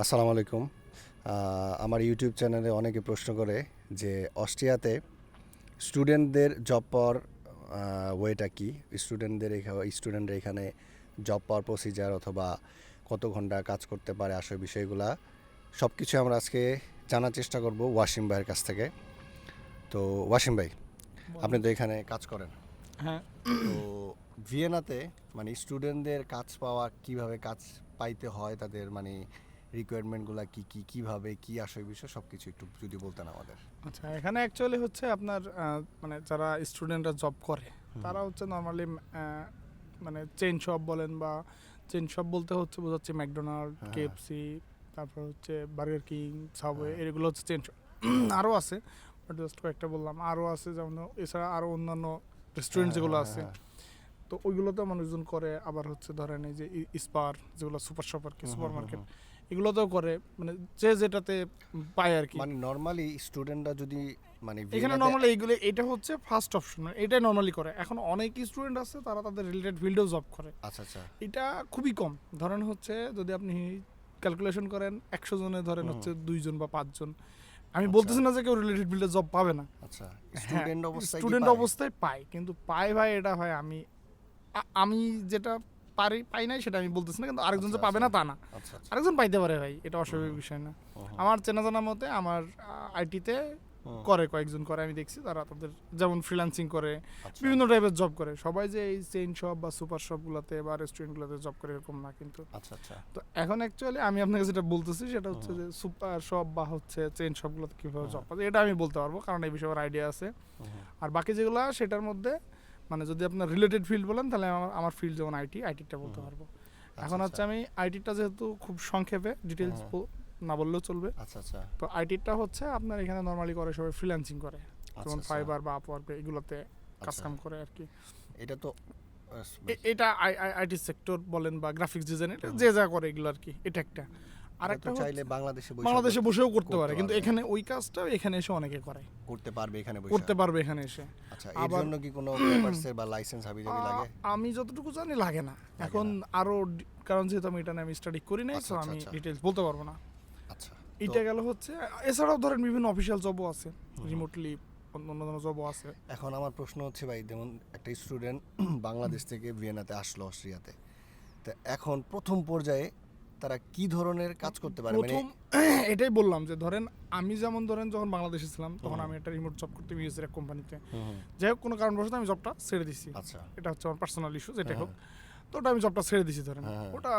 আসসালামু আলাইকুম। আমার ইউটিউব চ্যানেলে অনেকে প্রশ্ন করে যে অস্ট্রিয়াতে স্টুডেন্টদের জব পাওয়ার ওয়েটা কি? স্টুডেন্টদের স্টুডেন্টরা এখানে জব পাওয়ার প্রসিজার অথবা কত ঘণ্টা কাজ করতে পারে আসলে বিষয়গুলা সব কিছু আমরা আজকে জানার চেষ্টা করব ওয়াসিম ভাইয়ের কাছ থেকে। তো ওয়াসিম ভাই আপনি তো এখানে কাজ করেন। হ্যাঁ। তো ভিয়েনাতে মানে স্টুডেন্টদের কাজ পাওয়া কীভাবে কাজ পাইতে হয় তাদের মানে রিকোয়ারমেন্টগুলো কি কি কীভাবে কি আসে বিষয় সব কিছু একটু যদি বলতেন আমাদের। আচ্ছা এখানে অ্যাকচুয়ালি হচ্ছে আপনার মানে যারা স্টুডেন্টরা জব করে তারা হচ্ছে নর্মালি মানে চেন শপ বলেন বা চেন শপ বলতে হচ্ছে বোঝাচ্ছে ম্যাকডোনাল্ড হ্যাঁ। কেএফসি তারপর হচ্ছে বার্গার কিং সাবওয়ে হ্যাঁ। এগুলো হচ্ছে চেন শপ আরও আছে বাট জাস্ট কয়েকটা বললাম। আরও আছে যেমন এছাড়া আরও অন্যান্য রেস্টুরেন্ট যেগুলো হ্যাঁ, আছে। হ্যাঁ, তো ওইগুলোতে মানুষজন করে আবার হচ্ছে ধরেন এই যে স্পার যেগুলো সুপার শপ আর কি সুপার মার্কেট হুম। এগুলোতেও করে মানে যে যেটাতে পায় আর কি মানে নর্মালি স্টুডেন্টরা যদি মানে এখানে নর্মালি এইগুলো এটা হচ্ছে ফার্স্ট অপশন এটাই নর্মালি করে এখন অনেক স্টুডেন্ট আছে তারা তাদের রিলেটেড ফিল্ডেও জব করে আচ্ছা আচ্ছা এটা খুবই কম ধরেন হচ্ছে যদি আপনি ক্যালকুলেশন করেন একশো জনে ধরেন। হচ্ছে দুইজন বা পাঁচজন আমি আচ্ছা। বলতেছি না যে কেউ রিলেটেড ফিল্ডে জব পাবে না আচ্ছা হ্যাঁ, স্টুডেন্ট অবস্থায় স্টুডেন্ট? অবস্থায় পায় কিন্তু পায় ভাই এটা হয় আমি আমি যেটা পারি পাই নাই সেটা আমি বলতেছি না কিন্তু আরেকজন যে আচ্ছা, পাবে না আচ্ছা। তা না। আচ্ছা আরেকজন পাইতে পারে ভাই এটা অস্বাভাবিক বিষয় না। আমার চেনা জানা মতে আমার আইটিতে করে কয়েকজন করে আমি দেখছি তারা তাদের যেমন ফ্রিল্যান্সিং করে। বিভিন্ন টাইপের জব করে। সবাই যে এই চেইন শপ বা সুপার শপগুলোতে বা রেস্টুরেন্টগুলোতে জব করে এরকম না কিন্তু। আচ্ছা আচ্ছা। তো এখন অ্যাকচুয়ালি আমি আপনাকে যেটা বলতেছি সেটা হচ্ছে যে সুপার শপ বা হচ্ছে চেইন শপ শপগুলোতে কীভাবে জব পাবে এটা আমি বলতে পারব কারণ এই বিষয়ে আমার আইডিয়া আছে। আর বাকি যেগুলো সেটার মধ্যে মানে যদি আপনার রিলেটেড ফিল্ড বলেন তাহলে আমার আমার ফিল্ড যেমন আইটি আইটিটা বলতে পারব। এখন আচ্ছা, হচ্ছে আমি আইটিটা যেহেতু খুব সংক্ষেপে ডিটেলস না বললেও চলবে। আচ্ছা আচ্ছা। তো আইটিটা হচ্ছে আপনার এখানে নর্মালি করে সবাই ফ্রিল্যান্সিং করে। আচ্ছা, যেমন আচ্ছা। ফাইবার বা আপওয়ার্ক এগুলোতে কাজ আচ্ছা। কাম করে আর কি এটা তো এটা আইটি সেক্টর বলেন বা গ্রাফিক্স ডিজাইন এটা যে যা করে এগুলো আর কি এটা একটা। আর এটা একটা তো হচ্ছে- চাইলে বাংলাদেশে বসে বাংলাদেশে বসেও করতে পারে কিন্তু এখানে ওই কাজটা এখানে এসে অনেকে করে। করতে পারবে এখানে বসে। করতে পারবে এখানে এসে। আচ্ছা এর জন্য কি কোনো বা লাইসেন্স হাবি জাবি লাগে? আমি যতটুকু জানি লাগে না। এখন আরও কারণ যেহেতু আমি এটা নিয়ে আমি স্টাডি করি নাই আচ্ছা, তো আচ্ছা, আমি আচ্ছা। ডিটেলস বলতে পারব না। আচ্ছা এটা গেল হচ্ছে এছাড়াও ধরেন বিভিন্ন অফিসিয়াল জবও আছে রিমোটলি অন্য জবও আছে। এখন আমার প্রশ্ন হচ্ছে ভাই যেমন একটা স্টুডেন্ট বাংলাদেশ থেকে ভিয়েনাতে আসলো অস্ট্রিয়াতে। তো এখন প্রথম পর্যায়ে তারা কি ধরনের কাজ করতে পারে? মানে প্রথম এটাই বললাম যে ধরেন আমি যেমন ধরেন যখন বাংলাদেশে ছিলাম তখন আমি একটা রিমোট জব করতে ইউএসের এক কোম্পানিতে যাই হোক কোনো কারণবশত আমি জবটা ছেড়ে দিছি। আচ্ছা। এটা হচ্ছে আমার পার্সোনাল ইস্যু যেটা হোক। তো ওটা আমি জবটা ছেড়ে দিছি ধরেন। হ্যাঁ। ওটা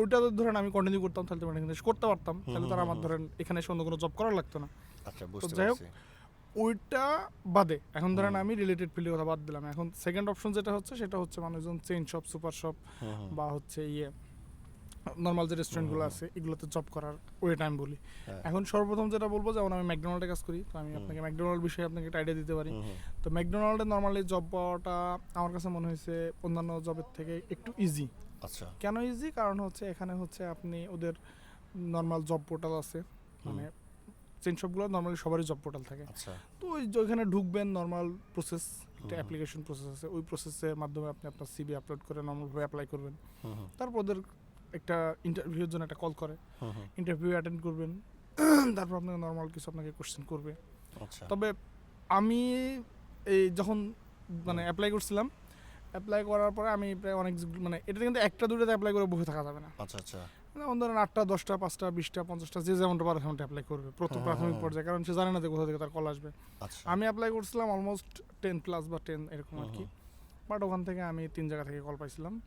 ওইটা যদি ধরেন আমি কন্টিনিউ করতাম তাহলে তো এখানে করতে পারতাম। তাহলে তারা আমার ধরেন এখানে এসে অন্য কোনো জব করার লাগতো না। আচ্ছা বুঝতে যাই হোক, ওইটা বাদে। এখন ধরেন আমি রিলেটেড ফিল্ডের কথা বাদ দিলাম। এখন সেকেন্ড অপশন যেটা হচ্ছে সেটা হচ্ছে মানুষজন চেইন শপ সুপার শপ বা হচ্ছে ইয়ে নর্মাল যে রেস্টুরেন্টগুলো আছে এগুলোতে জব করার ওয়েটা আমি বলি। হ্যাঁ, এখন সর্বপ্রথম যেটা বলব যেমন আমি ম্যাকডোনাল্ডে কাজ করি তো আমি আপনাকে ম্যাকডোনাল্ড বিষয়ে আপনাকে একটা আইডিয়া দিতে পারি। তো ম্যাকডোনাল্ডে নর্মালি জব পাওয়াটা আমার কাছে মনে হয়েছে অন্যান্য জবের থেকে একটু ইজি আচ্ছা। কেন ইজি কারণ হচ্ছে এখানে হচ্ছে আপনি ওদের নর্মাল জব পোর্টাল আছে। মানে চেন শপগুলো নর্মালি সবারই জব পোর্টাল থাকে। আচ্ছা। তো ওই ওইখানে ঢুকবেন নর্মাল প্রসেস একটা অ্যাপ্লিকেশন প্রসেস আছে। ওই প্রসেসের মাধ্যমে আপনি আপনার সিবি আপলোড করে নর্মালভাবে অ্যাপ্লাই করবেন। তারপর ওদের একটা ইন্টারভিউর জন্য একটা কল করে। ইন্টারভিউ অ্যাটেন্ড করবেন। তারপর আপনাকে নর্মাল কিছু আপনাকে কোশ্চেন করবে। আচ্ছা। তবে আমি এই যখন মানে অ্যাপ্লাই করছিলাম অ্যাপ্লাই করার পরে আমি প্রায় অনেক মানে এটা কিন্তু একটা দুটোতে অ্যাপ্লাই করে বসে থাকা যাবে না। আচ্ছা আচ্ছা। যেমন ধরেন আটটা দশটা পাঁচটা বিশটা পঞ্চাশটা যে যেমনটা পারে তেমনটা অ্যাপ্লাই করবে। প্রথম হ্যাঁ, প্রাথমিক হ্যাঁ। পর্যায়ে কারণ সে জানে না যে কোথা থেকে তার কল আসবে। আচ্ছা। আমি অ্যাপ্লাই করছিলাম অলমোস্ট টেন প্লাস বা টেন এরকম আর কি। বাট ওখান থেকে আমি তিন জায়গা থেকে কল পাইছিলাম।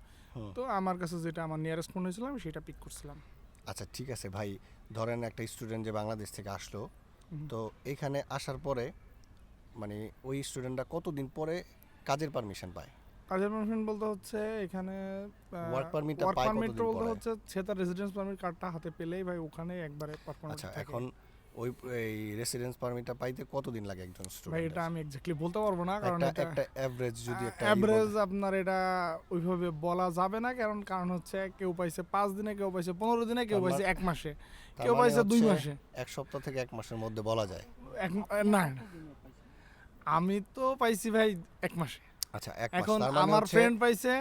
তো আমার কাছে যেটা আমার নিয়ারেস্ট মনে হয়েছিল আমি সেটা পিক করছিলাম। আচ্ছা ঠিক আছে ভাই। ধরেন একটা স্টুডেন্ট যে বাংলাদেশ থেকে আসলো তো এখানে আসার পরে মানে ওই স্টুডেন্টরা কতদিন পরে কাজের পারমিশন পায়? কাজের পারমিশন বলতে হচ্ছে এখানে Work permit টা ওয়ার্ক পায় পারমিট বলতে? হচ্ছে সে তার রেসিডেন্স পারমিট কার্ডটা হাতে পেলেই ভাই ওখানে একবারে ওয়ার্ক পারমিট আচ্ছা এখন ওই এই রেসিডেন্স পারমিটটা পাইতে কতদিন লাগে একজন স্টুডেন্ট এটা আমি এক্স্যাক্টলি বলতে পারব না কারণ এটা একটা এভারেজ যদি একটা ই অ্যাভারেজ আপনার এটা ওইভাবে বলা যাবে না কারণ কারণ হচ্ছে কেউ পাইছে পাঁচ দিনে কেউ পাইছে পনেরো দিনে কেউ পাইছে মানে- এক মাসে কেউ মানে পাইছে দুই মাসে। এক সপ্তাহ থেকে এক মাসের মধ্যে বলা যায়। এক না। আমি তো পাইছি ভাই এক মাসে। আচ্ছা এক মাস। এখন মানে আমার ফ্রেন্ড পাইছে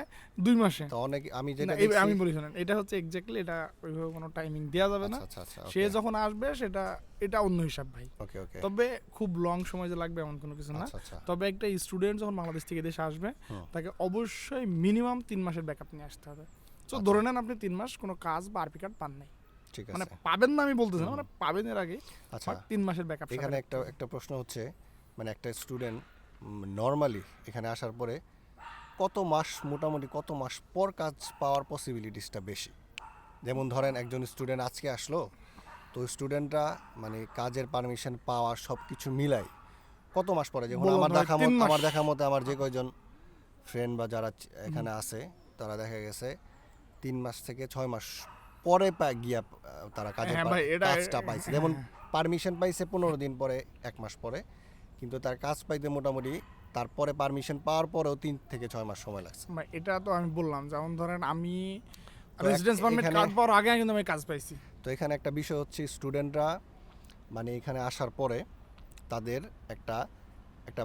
দুই মাসে। তো অনেক আমি যেটা আমি বলি শোনেন এটা হচ্ছে এক্স্যাক্টলি এটা ওইভাবে কোনো টাইমিং দেওয়া যাবে না। আচ্ছা আচ্ছা সে যখন আসবে সেটা এটা অন্য হিসাব ভাই। ওকে ওকে তবে খুব লং সময় যে লাগবে এমন কোনো কিছু না। আচ্ছা আচ্ছা। তবে একটা স্টুডেন্ট যখন বাংলাদেশ থেকে দেশে আসবে তাকে অবশ্যই মিনিমাম তিন মাসের ব্যাকআপ নিয়ে আসতে হবে। তো আচ্ছা। ধরে নেন আপনি তিন মাস কোনো কাজ বা আরপি কার্ড পান নাই। ঠিক মানে পাবেন না আমি বলতেছি না মানে পাবেন এর আগে আচ্ছা। তিন মাসের ব্যাকআপ এখানে একটা একটা প্রশ্ন হচ্ছে মানে একটা স্টুডেন্ট নর্মালি এখানে আসার পরে কত মাস মোটামুটি কত মাস পর কাজ পাওয়ার পসিবিলিটিসটা বেশি? যেমন ধরেন একজন স্টুডেন্ট আজকে আসলো তো স্টুডেন্টরা মানে কাজের পারমিশন পাওয়া সব কিছু মিলাই কত মাস পরে? যেমন আমার দেখা মতো আমার দেখা মতো আমার যে কয়জন ফ্রেন্ড বা যারা এখানে আছে তারা দেখা গেছে তিন মাস থেকে ছয় মাস পরে গিয়া তারা কাজের হ্যাঁ কাজটা পাইছে। যেমন পারমিশন পাইছে পনেরো দিন পরে এক মাস পরে। কিন্তু তার কাজ পাইতে মোটামুটি তারপরে পারমিশন পাওয়ার পরেও তিন থেকে ছয় মাস সময় লাগছে। এটা তো আমি বললাম যেমন ধরেন আমি রেসিডেন্স পারমিট কার্ড পাওয়ার আগে কিন্তু আমি কাজ পাইছি। তো এখানে একটা বিষয় হচ্ছে স্টুডেন্টরা মানে এখানে আসার পরে তাদের একটা একটা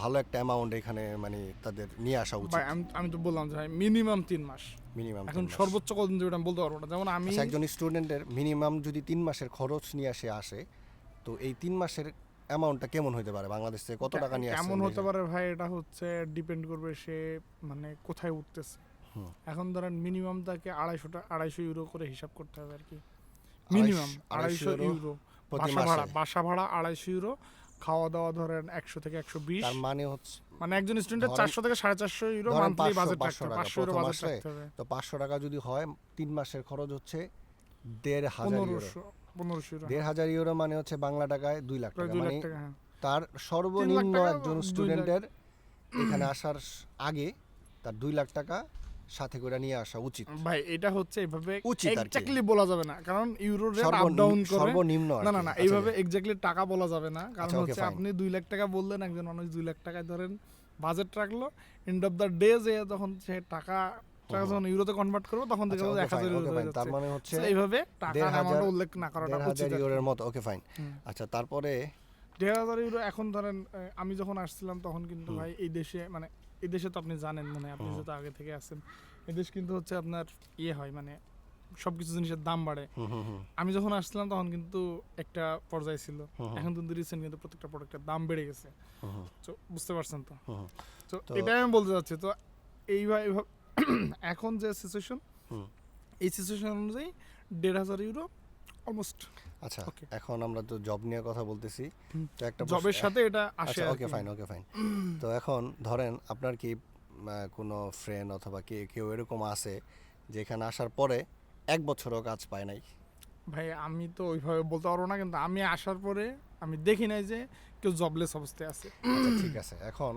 ভালো একটা অ্যামাউন্ট এখানে মানে তাদের নিয়ে আসা উচিত। আমি তো বললাম যে মিনিমাম তিন মাস। মিনিমাম এখন সর্বোচ্চ কতদিন এটা আমি বলতে পারব না। যেমন আমি আচ্ছা, একজন স্টুডেন্টের মিনিমাম যদি তিন মাসের খরচ নিয়ে আসে আসে তো এই তিন মাসের অ্যামাউন্টটা কেমন হতে পারে বাংলাদেশ থেকে? কত টাকা নিয়ে কেমন হতে পারে ভাই এটা হচ্ছে ডিপেন্ড করবে সে মানে কোথায় উঠতেছে। এখন ধরেন মিনিমাম তাকে আড়াইশো আড়াইশো ইউরো করে হিসাব করতে হবে আর কি। মিনিমাম আড়াইশো ইউরো বাসা ভাড়া বাসা ভাড়া আড়াইশো ইউরো খাওয়া দাওয়া ধরেন একশো থেকে একশো বিশ। মানে হচ্ছে মানে একজন স্টুডেন্টের চারশো থেকে সাড়ে চারশো ইউরো মান্থলি বাজেট 500 রাখতে হবে টাকা পাঁচশো ইউরো বাজেট তো পাঁচশো টাকা যদি হয় তিন মাসের খরচ হচ্ছে দেড় হাজার ইউরো পনেরোশো দেড় হাজার ইউরো মানে হচ্ছে বাংলা টাকায় দুই লাখ টাকা। মানে হ্যাঁ। তার সর্বনিম্ন একজন স্টুডেন্টের এখানে আসার আগে তার দুই লাখ টাকা সাথে করে নিয়ে আসা উচিত। ভাই এটা হচ্ছে উচিত এক্স্যাক্টলি বলা যাবে না। কারণ ইউরো রেট আপ ডাউন করে সর্বনিম্ন না না না আচ্ছা, এইভাবে এক্স্যাক্টলি টাকা বলা যাবে না। কারণ আচ্ছা, হচ্ছে আপনি দুই লাখ টাকা বললেন একজন মানুষ দুই লাখ টাকায় ধরেন বাজেট রাখল এন্ড অফ দ্য ডে যে তখন সে টাকা টাকা যখন ইউরোতে কনভার্ট করব তখন আচ্ছা, দেখে okay, এক হাজার ইউরো। তার মানে হচ্ছে এইভাবে টাকার অ্যামাউন্ট উল্লেখ না করাটা উচিত ইউরোর মতো ওকে ফাইন আচ্ছা তারপরে দেড় হাজার ইউরো এখন ধরেন আমি যখন আসছিলাম তখন কিন্তু ভাই এই দেশে মানে এই দেশে তো আপনি জানেন মানে আপনি যেহেতু আগে থেকে আছেন এই দেশ কিন্তু হচ্ছে আপনার ইয়ে হয় মানে সবকিছু জিনিসের দাম বাড়ে। আমি যখন আসছিলাম তখন কিন্তু একটা পর্যায়ে ছিল। এখন কিন্তু রিসেন্ট কিন্তু প্রত্যেকটা প্রোডাক্টের দাম বেড়ে গেছে। তো বুঝতে পারছেন তো। তো এটাই আমি বলতে চাচ্ছি। তো এইভাবে এখন যে সিচুয়েশন হুম। এই সিচুয়েশন অনুযায়ী দেড় হাজার ইউরো অলমোস্ট আচ্ছা. এখন আমরা তো জব নিয়ে কথা বলতেছি। তো একটা জবের সাথে এটা আসে আচ্ছা ওকে ফাইন ওকে ফাইন তো এখন ধরেন আপনার কি কোনো ফ্রেন্ড অথবা কে কেউ এরকম আছে যেখানে আসার পরে এক বছরও কাজ পায় নাই? ভাই আমি তো ওইভাবে বলতে পারব না কিন্তু আমি আসার পরে আমি দেখি নাই যে কেউ জবলেস অবস্থায় আছে। আচ্ছা ঠিক আছে। এখন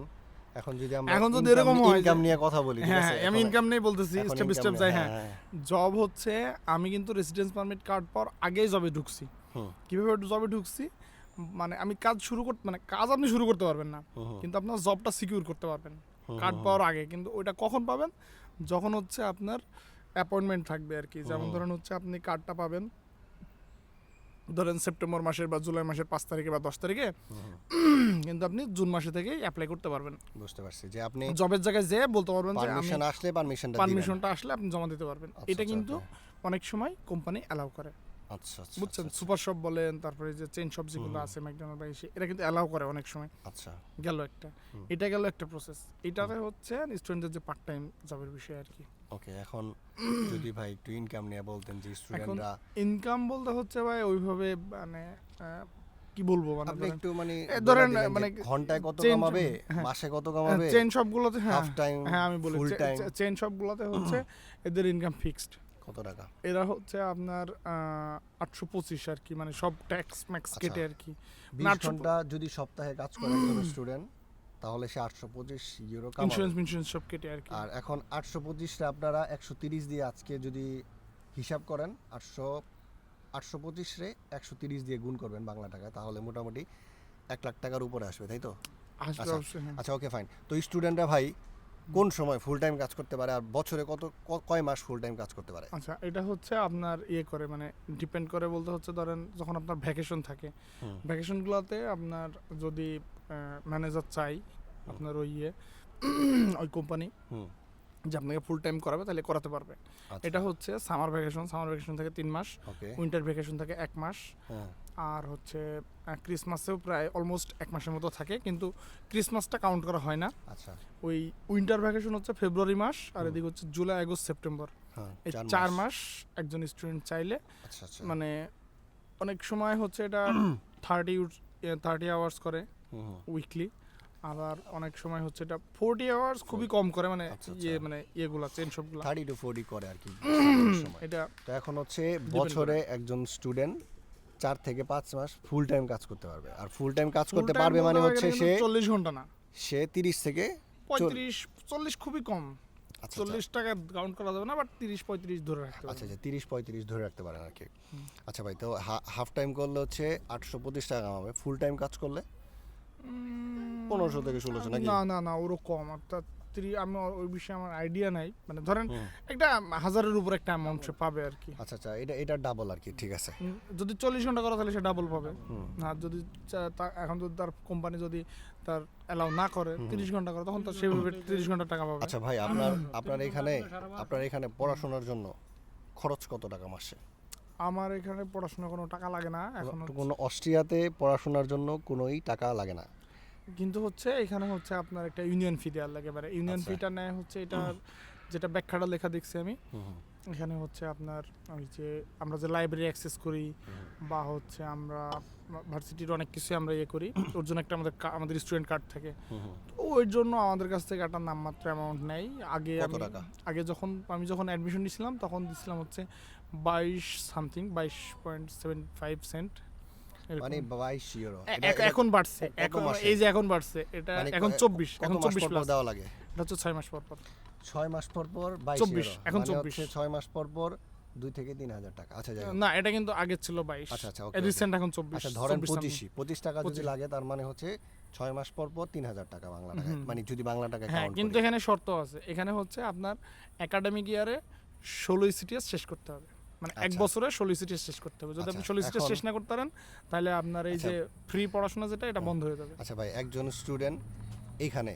এখন যদি আমরা এখন যদি এরকম হয় ইনকাম নিয়ে কথা বলি হ্যাঁ হ্যাঁ, আমি ইনকাম নেই বলতেছি স্টেপ স্টেপ যাই হ্যাঁ। হ্যাঁ জব হচ্ছে আমি কিন্তু রেসিডেন্স পারমিট কার্ড পাওয়ার আগেই জবে ঢুকছি। কীভাবে জবে ঢুকছি? মানে আমি কাজ শুরু করতে মানে কাজ আপনি শুরু করতে পারবেন না। কিন্তু আপনার জবটা সিকিউর করতে পারবেন। কার্ড পাওয়ার আগে। কিন্তু ওইটা কখন পাবেন? যখন হচ্ছে আপনার অ্যাপয়েন্টমেন্ট থাকবে আর কি। যেমন। ধরেন হচ্ছে আপনি কার্ডটা পাবেন ধরেন সেপ্টেম্বর মাসের বা জুলাই মাসের পাঁচ তারিখে বা দশ তারিখে কিন্তু আপনি জুন মাসে থেকেই অ্যাপ্লাই করতে পারবেন। বুঝতে পারছি যে আপনি জবের জায়গায় যেয়ে বলতে পারবেন যে পারমিশন আসলে পারমিশনটা পারমিশনটা আসলে আপনি জমা দিতে পারবেন। আচ্ছা, এটা আচ্ছা, কিন্তু অনেক সময় কোম্পানি অ্যালাউ করে। আচ্ছা আচ্ছা বুঝছেন? আচ্ছা, সুপার শপ বলেন তারপরে যে চেন শপ যেগুলো আছে ম্যাকডোনাল্ড বা এসে এরা কিন্তু অ্যালাউ করে অনেক সময়। আচ্ছা। গেল একটা। এটা গেল একটা প্রসেস এটাতে হচ্ছে স্টুডেন্টদের যে পার্ট টাইম জবের বিষয় আর কি। ওকে এখন যদি ভাই একটু ইনকাম নিয়ে বলতেন যে স্টুডেন্টরা ইনকাম বলতে হচ্ছে ভাই ওইভাবে মানে কি বলব মানে আপনি একটু মানে ধরেন, মানে ঘন্টায় কত কামাবে হ্যাঁ। মাসে কত কামাবে? চেন শপগুলোতে হ্যাঁ। হাফ টাইম হ্যাঁ আমি বলি চেন শপগুলোতে হচ্ছে এদের ইনকাম ফিক্সড কত টাকা? এরা হচ্ছে আপনার আটশো পঁচিশ আর কি মানে সব ট্যাক্স ম্যাক্স আচ্ছা। কেটে আর কি। আটশো- ঘণ্টা যদি সপ্তাহে কাজ করে স্টুডেন্ট তাহলে সে আটশো পঁচিশ ইউরো ইন্স্যুরেন্স ইন্স্যুরেন্স সব কেটে আর কি আর এখন আটশো পঁচিশটা আপনারা একশো তিরিশ দিয়ে আজকে যদি হিসাব করেন আটশো আটশো পঁচিশ রে একশো তিরিশ দিয়ে গুণ করবেন বাংলা টাকায় তাহলে মোটামুটি এক লাখ টাকার উপরে আসবে তাই তো আচ্ছা। হ্যাঁ। আচ্ছা ওকে ফাইন তো স্টুডেন্টরা ভাই কোন সময় ফুল টাইম কাজ করতে পারে আর বছরে কত কয় মাস ফুল টাইম কাজ করতে পারে আচ্ছা এটা হচ্ছে আপনার ইয়ে করে মানে ডিপেন্ড করে বলতে হচ্ছে ধরেন যখন আপনার ভ্যাকেশন থাকে। ভ্যাকেশনগুলোতে আপনার যদি ম্যানেজার চাই আপনার ওই ইয়ে ওই কোম্পানি যে আপনাকে ফুল টাইম করাবে তাহলে করাতে পারবে। আচ্ছা। এটা হচ্ছে সামার ভ্যাকেশন সামার ভ্যাকেশন থেকে তিন মাস উইন্টার ভ্যাকেশন থাকে এক মাস। হ্যাঁ। আর হচ্ছে ক্রিসমাসেও প্রায় অলমোস্ট এক মাসের মতো থাকে কিন্তু ক্রিসমাসটা কাউন্ট করা হয় না। আচ্ছা। ওই উইন্টার ভ্যাকেশন হচ্ছে ফেব্রুয়ারি মাস আর এদিকে হচ্ছে জুলাই আগস্ট সেপ্টেম্বর এই চার মাস। একজন স্টুডেন্ট চাইলে আচ্ছা আচ্ছা। মানে অনেক সময় হচ্ছে এটা থার্টি থার্টি আওয়ার্স করে। উইকলি আবার অনেক সময় হচ্ছে এটা ফোরটি আওয়ার্স খুবই কম করে মানে আচ্ছা, ইয়ে আচ্ছা। মানে ইয়েগুলো চেন সবগুলো। থার্টি টু ফোর্টি করে আর কি এটা তো এখন হচ্ছে বছরে একজন স্টুডেন্ট চার থেকে পাঁচ মাস ফুল টাইম কাজ করতে পারবে। আর ফুল টাইম কাজ করতে পারবে মানে হচ্ছে সে চল্লিশ ঘণ্টা না। সে তিরিশ থেকে পঁয়ত্রিশ চল্লিশ খুবই কম। আচ্ছা চল্লিশ টাকা কাউন্ট করা যাবে না বাট তিরিশ পঁয়ত্রিশ ধরে রাখতে আচ্ছা আচ্ছা তিরিশ পঁয়ত্রিশ ধরে রাখতে পারেন আর কি। আচ্ছা ভাই তো হাফ টাইম করলে হচ্ছে আটশো পঁচিশ টাকা কামাবে। ফুল টাইম কাজ করলে পনেরোশো থেকে ষোলোশো নাকি? না না না ওরও কম। অর্থাৎ আমি ওই বিষয়ে আমার আইডিয়া নাই। মানে ধরেন একটা হাজারের উপর একটা অ্যামাউন্ট সে পাবে আর কি। আচ্ছা আচ্ছা এটা এটা ডাবল আর কি ঠিক আছে। যদি চল্লিশ ঘণ্টা করা তাহলে সে ডাবল পাবে। আর যদি এখন যদি তার কোম্পানি যদি তার অ্যালাউ না করে তিরিশ ঘণ্টা করে তখন তার সেভাবে তিরিশ ঘণ্টা টাকা পাবে। আচ্ছা ভাই আপনার আপনার এখানে আপনার এখানে পড়াশোনার জন্য খরচ কত টাকা মাসে? আমার এখানে পড়াশোনা কোনো টাকা লাগে না এখন কোনো অস্ট্রিয়াতে পড়াশোনার জন্য কোনোই টাকা লাগে না। কিন্তু হচ্ছে এখানে হচ্ছে আপনার একটা ইউনিয়ন ফি দেওয়ার লাগে এবারে ইউনিয়ন আচ্ছা। ফিটা নেয় হচ্ছে এটার যেটা ব্যাখ্যাটা লেখা দেখছি আমি। এখানে হচ্ছে আপনার ওই যে আমরা যে লাইব্রেরি অ্যাক্সেস করি বা হচ্ছে আমরা ভার্সিটির অনেক কিছু আমরা ইয়ে করি। ওর জন্য একটা আমাদের আমাদের স্টুডেন্ট কার্ড থাকে। তো ওই জন্য আমাদের কাছ থেকে একটা নামমাত্র অ্যামাউন্ট নেই। আগে আমি? আগে যখন আমি যখন অ্যাডমিশন নিয়েছিলাম তখন দিছিলাম হচ্ছে বাইশ সামথিং বাইশ পয়েন্ট সেভেন ফাইভ সেন্ট মানে বাইশ ইউরো এখন বাড়ছে। এখন এই যে এখন বাড়ছে এটা মানে এখন চব্বিশ এখন চব্বিশ প্লাস দেওয়া লাগে? এটা হচ্ছে ছয় মাস পর পর। ছয় মাস পর পর বাইশ 24, ইউরো। এখন মানে 24 হচ্ছে ছয় মাস পর পর দুই থেকে তিন হাজার টাকা। আচ্ছা যাই না এটা কিন্তু আগে ছিল বাইশ। আচ্ছা, আচ্ছা. রিসেন্ট এখন চব্বিশ আচ্ছা ধরেন 24 something। পঁচিশই পঁচিশ টাকা যদি লাগে তার মানে হচ্ছে ছয় মাস পর পর তিন হাজার টাকা বাংলা টাকা মানে যদি বাংলা টাকা হ্যাঁ কিন্তু এখানে শর্ত আছে। এখানে হচ্ছে আপনার একাডেমিক ইয়ারে ষোলোই সিটিএস শেষ করতে হবে। মানে এক আচ্ছা। বছরে ষোলোই সিটিএস শেষ করতে হবে। যদি আপনি ষোলো সিটিএস শেষ না করতে পারেন তাহলে আপনার এই আচ্ছা। যে ফ্রি পড়াশোনা যেটা এটা বন্ধ হয়ে যাবে। আচ্ছা ভাই একজন স্টুডেন্ট এইখানে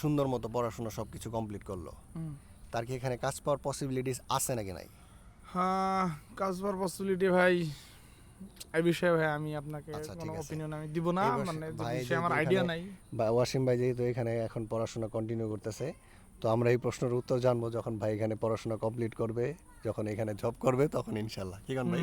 সুন্দর মতো পড়াশোনা সব কিছু কমপ্লিট করল তার কি এখানে কাজ পাওয়ার পসিবিলিটিস আছে নাকি নাই? হ্যাঁ কাজ পাওয়ার পসিবিলিটি ভাই এই বিষয়ে ভাই আমি আপনাকে আচ্ছা, কোনো অপিনিয়ন আমি দিব না মানে বিষয়ে আমার আইডিয়া নাই। বা ওয়াসিম ভাই যেহেতু এখানে এখন পড়াশোনা কন্টিনিউ করতেছে তো আমরা এই প্রশ্নের উত্তর জানব যখন ভাই এখানে পড়াশোনা কমপ্লিট করবে যখন এখানে জব করবে তখন ইনশাল্লাহ কি কারণ ভাই?